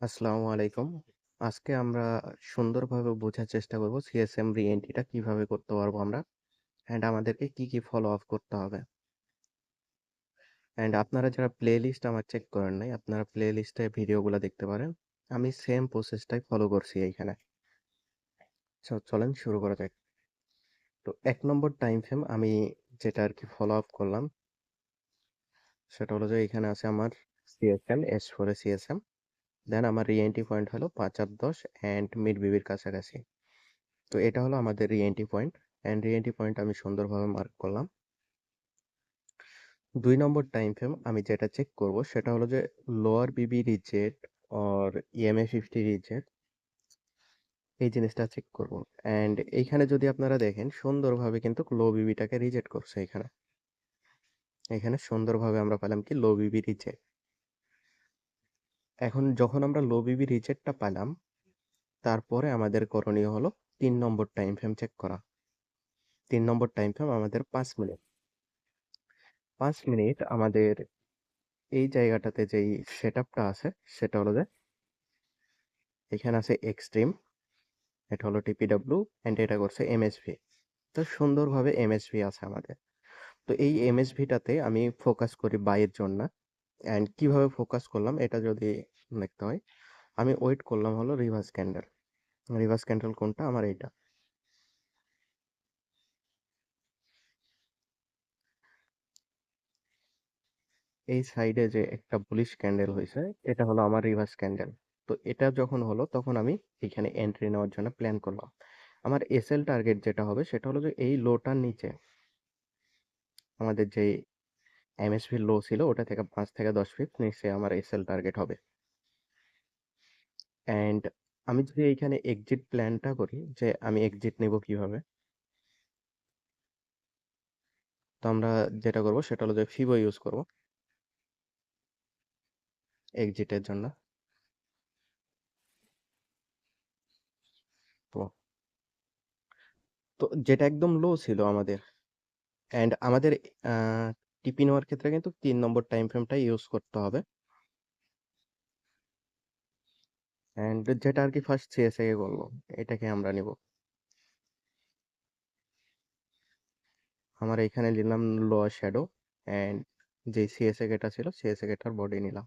আসসালামু আলাইকুম। আজকে আমরা সুন্দরভাবে বোঝার চেষ্টা করব সিএসএম রি-এন্ট্রিটা কীভাবে করতে পারব আমরা। অ্যান্ড আমাদেরকে কি, কি ফলো আপ করতে হবে। অ্যান্ড আপনারা যারা প্লেলিস্ট আমার চেক করেন নাই, আপনারা প্লে প্লেলিস্টে ভিডিওগুলো দেখতে পারেন। আমি সেম প্রসেসটাই ফলো করছি এইখানে। চলেন শুরু করা যাক। তো এক নম্বর টাইম ফ্রেম আমি যেটা আর কি ফলো আপ করলাম সেটা হলো যে এখানে আছে আমার সিএসএম, এস4 এ সিএসএম। দেন আমার রি-এন্ট্রি পয়েন্ট হলো ৫ আর ১০ অ্যান্ড মিড-বিবির কাছাকাছি। তো এটা হলো আমাদের re-entry point. And re-entry point আমি সুন্দরভাবে মার্ক করলাম। দুই নম্বর টাইম ফ্রেম আমি যেটা চেক করব সেটা হলো যে lower Bibi reject or EMA 50 reject এই জিনিসটা চেক করব। অ্যান্ড এইখানে যদি আপনারা দেখেন সুন্দরভাবে কিন্তু লো বিবিটাকে রিজেক্ট করছে এখানে। এখানে সুন্দরভাবে আমরা পেলাম কি লো বিবি রিজেক্ট। এখন যখন আমরা লো বিবি রিজেক্টটা পেলাম, তারপরে আমাদের করণীয় হলো তিন নম্বর টাইম ফ্রেম চেক করা। তিন নম্বর টাইম ফ্রেম আমাদের পাঁচ মিনিট। পাঁচ মিনিট আমাদের এই জায়গাটাতে যেই সেটআপটা আছে সেটা হলো যে এখানে আছে এক্সট্রিম, এটা হলো টিপিডব্লিউ অ্যান্ড এটা করছে এমএসভি। তো সুন্দরভাবে এমএসভি আছে আমাদের। তো এই এমএসভিটাতে আমি ফোকাস করি বাইয়ের জন্য। অ্যান্ড কীভাবে ফোকাস করলাম এটা যদি দেখতে হয়, আমি ওয়েট করলাম হলো রিভার্স ক্যান্ডেল। রিভার্স ক্যান্ডেল কোনটা? আমার এইটা। এই সাইডে যে একটা বুলিশ ক্যান্ডেল হয়েছে এটা হলো আমার রিভার্স ক্যান্ডেল। তো এটা যখন হলো তখন আমি এখানে এন্ট্রি নেওয়ার জন্য প্ল্যান করলাম। আমার এসএল টার্গেট যেটা হবে সেটা হলো যে এই লোটার নিচে আমাদের যেই এমএসভি লো ছিল, ওটা থেকে পাঁচ থেকে ১০ পিপ নিচে আমার এসএল টার্গেট হবে। অ্যান্ড আমি যদি এইখানে এক্সিট প্ল্যানটা করি, যে আমি এক্সিট নেব কীভাবে? তো আমরা যেটা করব, সেটা হলো যে ফিবো ইউজ করব। এক্সিটের জন্য। তো যেটা একদম লো ছিল আমাদের অ্যান্ড আমাদের টিপি নেওয়ার ক্ষেত্রে কিন্তু তিন নম্বর টাইম ফ্রেমটাই ইউজ করতে হবে। অ্যান্ড যেটা আর কি ফার্স্ট সিএসএ কে করব, এটাকে আমরা নিব। আমার এইখানে নিলাম লোয়ার শ্যাডো অ্যান্ড যে সিএসএ কেটা ছিল সিএসএ কেটার বডি নিলাম।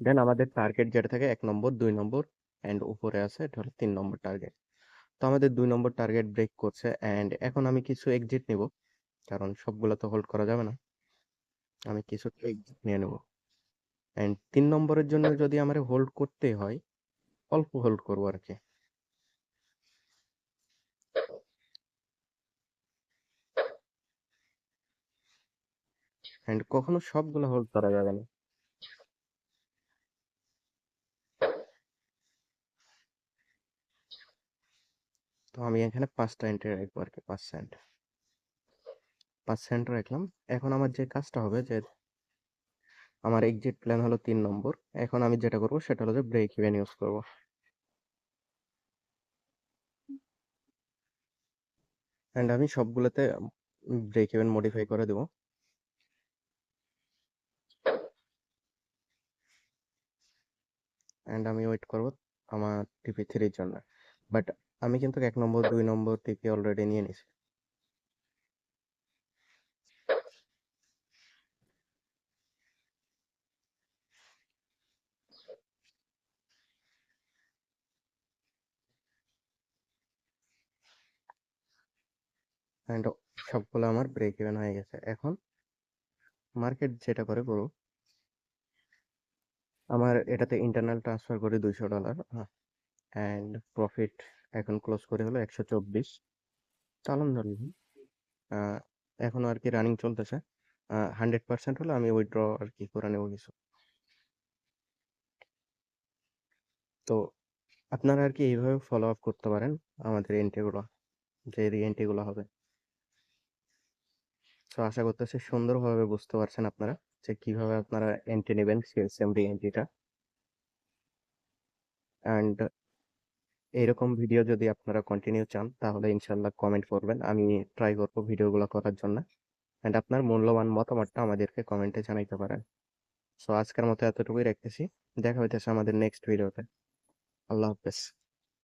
দেন আমাদের টার্গেট যেটা থাকে এক নম্বর, দুই নম্বর অ্যান্ড উপরে আছে এটা হলো তিন নম্বর টার্গেট। তো আমাদের দুই নম্বর টার্গেট ব্রেক করছে অ্যান্ড এখন আমি কিছু এক্সিট নিব। কারণ সবগুলো তো হোল্ড করা যাবে না। আমি কিছু নিয়ে নেব। অ্যান্ড তিন নম্বরের জন্য যদি আমারে হোল্ড করতে হয়, অল্প হোল্ড করব আরকি। অ্যান্ড কখনো সবগুলা হোল্ড করা যাবে না। তো আমি এখানে ৫ টা এন্ট্রি রাখব আরকি ৫ সেন্ট। ৫ সেন্ট রাখলাম। এখন আমার যে কাজটা হবে যে আমার এক্সিট প্ল্যান হলো ৩ নম্বর। এখন আমি যেটা করব সেটা হলো যে ব্রেক ইভেন ইউজ করব। অ্যান্ড আমি সবগুলোতে ব্রেক ইভেন মডিফাই করে দেব। অ্যান্ড আমি ওয়েট করব আমার টিপি 3 এর জন্য। বাট আমি কিন্তু এক নম্বর, দুই নম্বর টিপি অলরেডি নিয়ে নিছি। অ্যান্ড সবগুলো আমার ব্রেক ইভেন হয়ে গেছে। এখন মার্কেট যেটা করে করুক। আমার এটাতে ইন্টারনাল ট্রান্সফার করি $২০০ হ্যাঁ। অ্যান্ড প্রফিট এখন ক্লোজ করে হলো ১২৪ তো আলহামদুলিল্লাহ। এখন আর কি রানিং চলতেছে। হান্ড্রেড পার্সেন্ট হলে আমি উইথড্র আর কি করে নেব কিছু। তো আপনারা আর কি এইভাবে ফলো আপ করতে পারেন আমাদের এন্ট্রি গুলো। যে রি-এন্ট্রি গুলো হবে। সো আশা করতেছি সুন্দরভাবে বুঝতে পারছেন আপনারা যে কীভাবে আপনারা এন্ট্রি নিবেন সিএসএম রি-এন্ট্রিটা। অ্যান্ড এইরকম ভিডিও যদি আপনারা কন্টিনিউ চান, তাহলে ইনশাল্লাহ কমেন্ট করবেন। আমি ট্রাই করব ভিডিওগুলো করার জন্য। অ্যান্ড আপনার মূল্যবান মতামতটা আমাদেরকে কমেন্টে জানাইতে পারেন। সো আজকের মতো এতটুকুই রাখতেছি দেখা হইতেছে আমাদের নেক্সট ভিডিওতে আল্লাহ হাফেজ